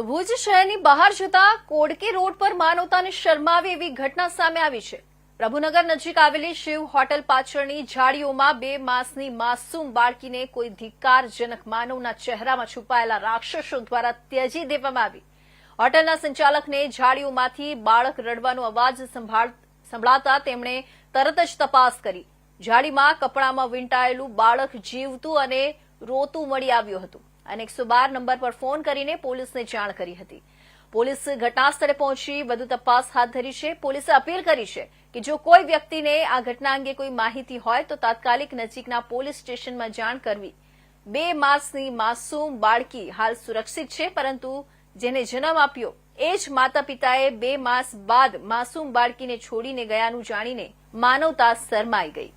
તો ભુજ શહેરની બહાર જતા કોડકે રોડ પર માનવતાને શરમાવે એવી ઘટના સામે આવી છે. પ્રભુનગર નજીક આવેલી શિવ હોટલ પાછળની ઝાડીઓમાં બે માસની માસૂમ બાળકીને કોઈ ધિક્કારજનક માનવના ચહેરામાં છુપાયેલા રાક્ષસો દ્વારા ત્યજી દેવામાં આવી. હોટલના સંચાલકને ઝાડીઓમાંથી બાળક રડવાનો અવાજ સંભળાતા તેમણે તરત જ તપાસ કરી. ઝાડીમાં કપડામાં વીંટાયેલું બાળક જીવતું અને રોતું મળી આવ્યું હતું. અને એકસો બાર નંબર પર ફોન કરીને પોલીસને જાણ કરી હતી. પોલીસ ઘટના સ્થળે પહોંચી વધુ તપાસ હાથ ધરી છે. પોલીસે અપીલ કરી છે કે જો કોઈ વ્યક્તિને આ ઘટના અંગે કોઈ માહિતી હોય તો તાત્કાલિક નજીકના પોલીસ સ્ટેશનમાં જાણ કરવી. બે માસની માસૂમ બાળકી હાલ સુરક્ષિત છે, પરંતુ જેને જન્મ આપ્યો એ જ માતા પિતાએ બે માસ બાદ માસૂમ બાળકીને છોડીને ગયાનું જાણીને માનવતા શરમાઈ ગઈ.